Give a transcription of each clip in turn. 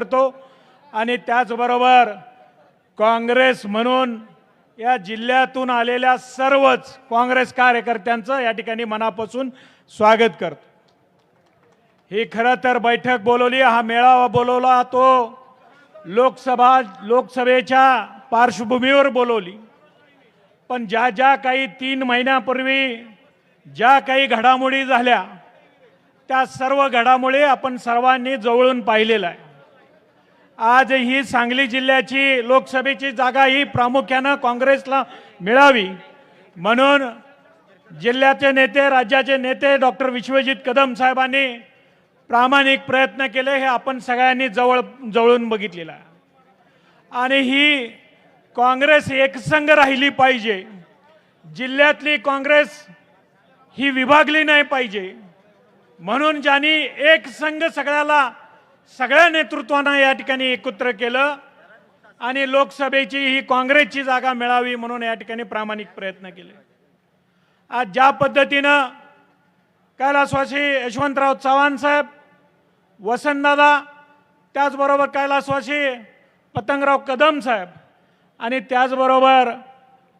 करतो आणि त्याचबरोबर काँग्रेस म्हणून या जिल्ह्यातून आलेल्या सर्वच काँग्रेस कार्यकर्त्यांचं या ठिकाणी मनापासून स्वागत करतो. ही खरं तर बैठक बोलवली हा मेळावा बोलवला तो लोकसभा लोकसभेच्या पार्श्वभूमीवर बोलवली. पण ज्या ज्या काही तीन महिन्यापूर्वी ज्या काही घडामोडी झाल्या त्या सर्व घडामोडी आपण सर्वांनी जवळून पाहिलेलं आहे आज ही सांगली जिल्ह्याची लोकसभेची जागा ही प्रामुख्यानं काँग्रेसला मिळावी. म्हणून जिल्ह्याचे नेते राज्याचे नेते डॉक्टर विश्वजित कदम साहेबांनी प्रामाणिक प्रयत्न केले हे आपण सगळ्यांनी जवळ जवळून बघितलेलं आणि ही काँग्रेस एकसंघ राहिली पाहिजे. जिल्ह्यातली काँग्रेस ही विभागली नाही पाहिजे. म्हणून ज्यांनी एक संघ सगळ्याला सगळ्या नेतृत्वानं या ठिकाणी एकत्र केलं आणि लोकसभेची ही काँग्रेसची जागा मिळावी म्हणून या ठिकाणी प्रामाणिक प्रयत्न केले. आज ज्या पद्धतीनं कैलासवासी यशवंतराव चव्हाण साहेब वसंतदादा त्याचबरोबर कैलासवासी पतंगराव कदम साहेब आणि त्याचबरोबर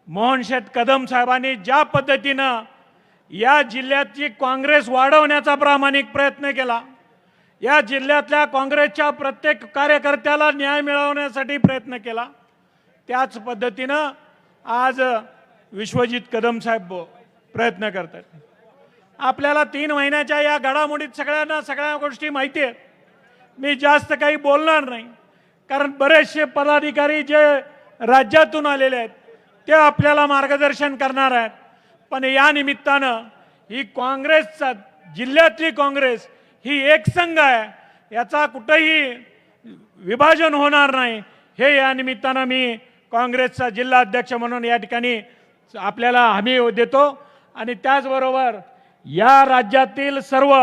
मोहन शेठ कदम साहेबांनी ज्या पद्धतीनं या जिल्ह्याची काँग्रेस वाढवण्याचा प्रामाणिक प्रयत्न केला या जिल्ह्यातल्या काँग्रेसच्या प्रत्येक कार्यकर्त्याला न्याय मिळवण्यासाठी प्रयत्न केला. त्याच पद्धतीनं आज विश्वजित कदम साहेब प्रयत्न करतात. आपल्याला तीन महिन्याच्या या घडामोडीत सगळ्यांना सगळ्या गोष्टी माहिती आहेत. मी जास्त काही बोलणार नाही. कारण बरेचसे पदाधिकारी जे राज्यातून आलेले आहेत ते आपल्याला मार्गदर्शन करणार आहेत. पण या निमित्तानं ही काँग्रेसचा जिल्ह्यातली काँग्रेस ही एक संघ आहे. याचा कुठंही विभाजन होणार नाही. हे या निमित्तानं मी काँग्रेसचा जिल्हा अध्यक्ष म्हणून या ठिकाणी आपल्याला हमी देतो. आणि त्याचबरोबर या राज्यातील सर्व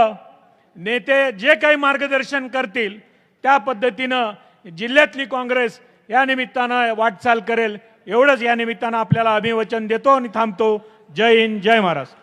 नेते जे काही मार्गदर्शन करतील त्या पद्धतीनं जिल्ह्यातली काँग्रेस या निमित्तानं वाटचाल करेल. एवढंच या निमित्तानं आपल्याला अभिवचन देतो आणि थांबतो. जय हिंद जय महाराष्ट्र.